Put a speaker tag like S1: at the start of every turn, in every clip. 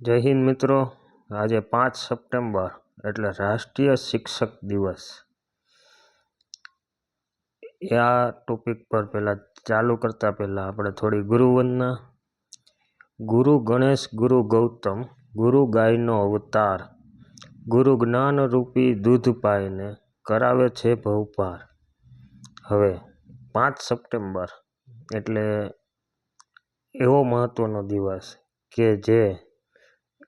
S1: જય હિન્દ મિત્રો. આજે પાંચ સપ્ટેમ્બર, એટલે રાષ્ટ્રીય શિક્ષક દિવસ. આ ટોપિક પર પહેલાં ચાલુ કરતાં પહેલાં આપણે થોડી ગુરુવંદના. ગુરુ ગણેશ, ગુરુ ગૌતમ, ગુરુ ગાયનો અવતાર, ગુરુ જ્ઞાનરૂપી દૂધ પાઈને કરાવે છે ભવપાર. હવે પાંચ સપ્ટેમ્બર, એટલે એવો મહત્ત્વનો દિવસ કે જે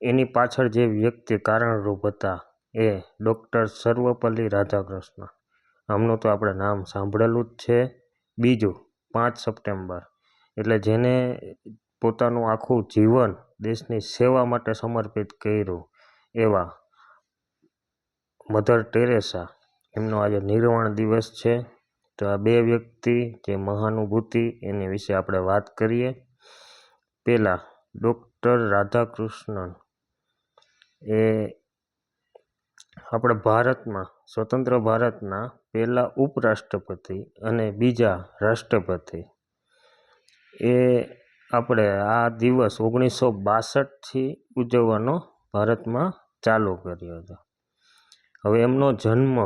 S1: એની પાછળ જે વ્યક્તિ કારણરૂપ હતા એ ડૉક્ટર સર્વપલ્લી રાધાકૃષ્ણ. આમનું તો આપણે નામ સાંભળેલું જ છે. બીજું, પાંચ સપ્ટેમ્બર, એટલે જેને પોતાનું આખું જીવન દેશની સેવા માટે સમર્પિત કર્યું એવા મધર ટેરેસા. એમનો આજે નિર્વાણ દિવસ છે. તો આ બે વ્યક્તિ જે મહાનુભૂતિ એની વિશે આપણે વાત કરીએ. પહેલાં, ડૉક્ટર રાધાકૃષ્ણન એ આપણા ભારતમાં, સ્વતંત્ર ભારતના પહેલા ઉપરાષ્ટ્રપતિ અને બીજા રાષ્ટ્રપતિ. એ આપણે આ દિવસ ઓગણીસો બાસઠથી ઉજવવાનો ભારતમાં ચાલુ કર્યો હતો. હવે એમનો જન્મ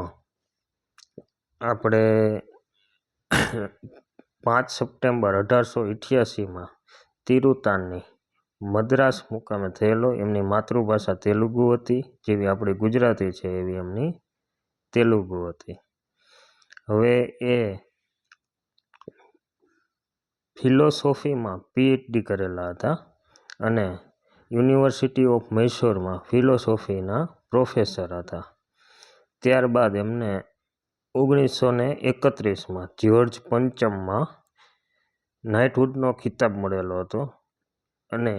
S1: આપણે પાંચ સપ્ટેમ્બર અઢારસો અઠ્યાસીમાં તિરુતાનની મદ્રાસ મુકામે થયેલો, એમની માતૃભાષા તેલુગુ હતી, જેવી આપણી ગુજરાતી છે એવી એમની તેલુગુ હતી. હવે એ ફિલોસોફીમાં પીએચડી કરેલા હતા અને યુનિવર્સિટી ઓફ મૈસૂરમાં ફિલોસોફીના પ્રોફેસર હતા. ત્યારબાદ એમને ઓગણીસો ને એકત્રીસમાં જ્યોર્જ પંચમમાં નાઇટહુડનો ખિતાબ મળેલો હતો. અને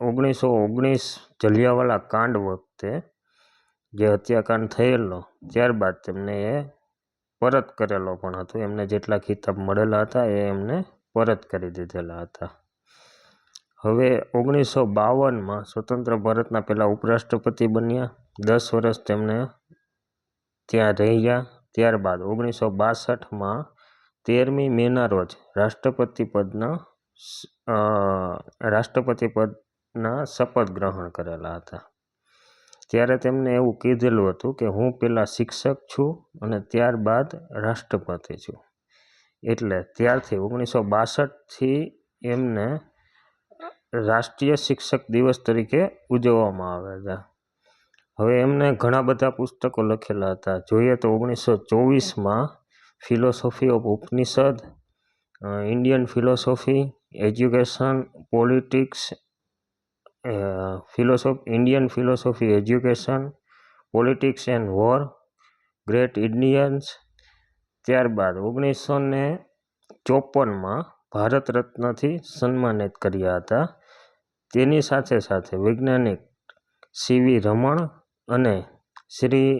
S1: ઓગણીસો ઓગણીસ જલિયાવાલા કાંડ વખતે જે હત્યાકાંડ થયેલો, ત્યારબાદ તેમને એ પરત કરેલો પણ હતો. એમને જેટલા ખિતાબ મળેલા હતા એ એમને પરત કરી દીધેલા હતા. હવે ઓગણીસો બાવનમાં સ્વતંત્ર ભારતના પહેલાં ઉપરાષ્ટ્રપતિ બન્યા. દસ વર્ષ તેમને ત્યાં રહ્યા. ત્યારબાદ ઓગણીસો બાસઠમાં તેરમી મેના રોજ રાષ્ટ્રપતિ પદના રાષ્ટ્રપતિ પદના શપથ ગ્રહણ કરેલા હતા. ત્યારે તેમને એવું કીધેલું હતું કે હું પહેલાં શિક્ષક છું અને ત્યારબાદ રાષ્ટ્રપતિ છું. એટલે ત્યારથી ઓગણીસો બાસઠથી એમને રાષ્ટ્રીય શિક્ષક દિવસ તરીકે ઉજવવામાં આવે છે હવે એમને ઘણા બધા પુસ્તકો લખેલા હતા. જોઈએ તો ઓગણીસો ચોવીસમાં philosophy of Upanishad Indian philosophy education politics philosophy Indian philosophy education politics and war great Indians ત્યારબાદ ઓગણીસો ને ચોપનમાં ભારત રત્નથી સન્માનિત કર્યા હતા. તેની સાથે સાથે વૈજ્ઞાનિક સીવી રમણ અને શ્રી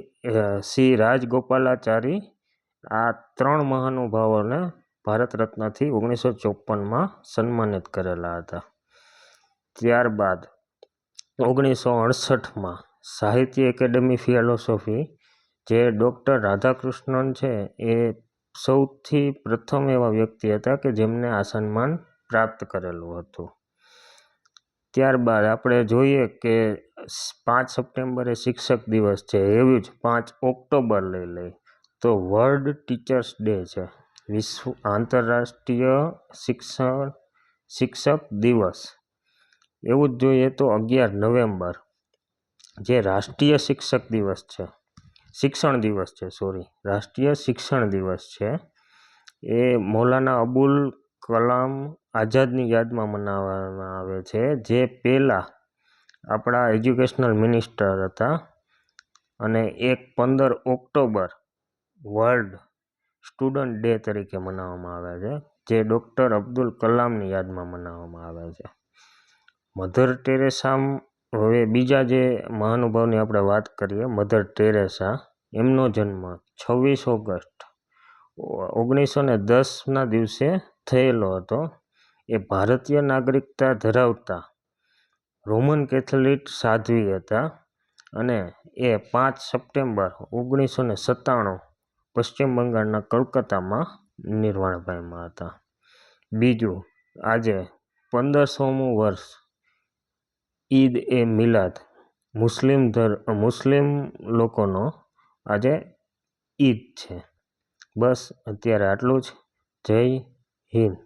S1: શ્રી રાજગોપાલાચારી આ ત્રણ મહાનુભાવોને ભારત રત્નથી ઓગણીસો ચોપનમાં સન્માનિત કરેલા હતા. ત્યારબાદ ઓગણીસો અડસઠમાં સાહિત્ય એકેડેમી ફિલોસોફી, જે ડૉક્ટર રાધાકૃષ્ણન છે, એ સૌથી પ્રથમ એવા વ્યક્તિ હતા કે જેમને આ સન્માન પ્રાપ્ત કરેલું હતું. ત્યારબાદ આપણે જોઈએ કે પાંચ સપ્ટેમ્બરે શિક્ષક દિવસ છે, એવી જ પાંચ ઓક્ટોબર લઈ લઈ તો વર્લ્ડ ટીચર્સ ડે છે. વિશ્વ આંતરરાષ્ટ્રીય શિક્ષણ શિક્ષક દિવસ. એવું જ જોઈએ તો અગિયાર નવેમ્બર, જે રાષ્ટ્રીય શિક્ષક દિવસ છે. શિક્ષણ દિવસ છે સોરી રાષ્ટ્રીય શિક્ષણ દિવસ છે. એ મૌલાના અબુલ કલામ આઝાદની યાદમાં મનાવવામાં આવે છે, જે પહેલાં આપણા એજ્યુકેશનલ મિનિસ્ટર હતા અને એક પંદર ઓક્ટોબર વર્લ્ડ સ્ટુડન્ટ ડે તરીકે મનાવવામાં આવે છે, જે ડૉક્ટર અબ્દુલ કલામની યાદમાં મનાવવામાં આવે છે. મધર ટેરેસા હવે બીજા જે મહાનુભાવની આપણે વાત કરીએ, મધર ટેરેસા, એમનો જન્મ છવ્વીસ ઓગસ્ટ ઓગણીસો ને દસના દિવસે થયેલો હતો. એ ભારતીય નાગરિકતા ધરાવતા રોમન કેથોલિક સાધ્વી હતા અને એ પાંચ સપ્ટેમ્બર ઓગણીસો ને સત્તાણું પશ્ચિમ બંગાળના કલકત્તામાં નિર્વાણ પામ્યા હતા. બીજું, આજે પંદરસોમું વર્ષ ઈદ એ મિલાદ, મુસ્લિમ ધર, મુસ્લિમ લોકોનો આજે ઈદ છે. બસ, અત્યારે આટલું જ. જય હિન્દ.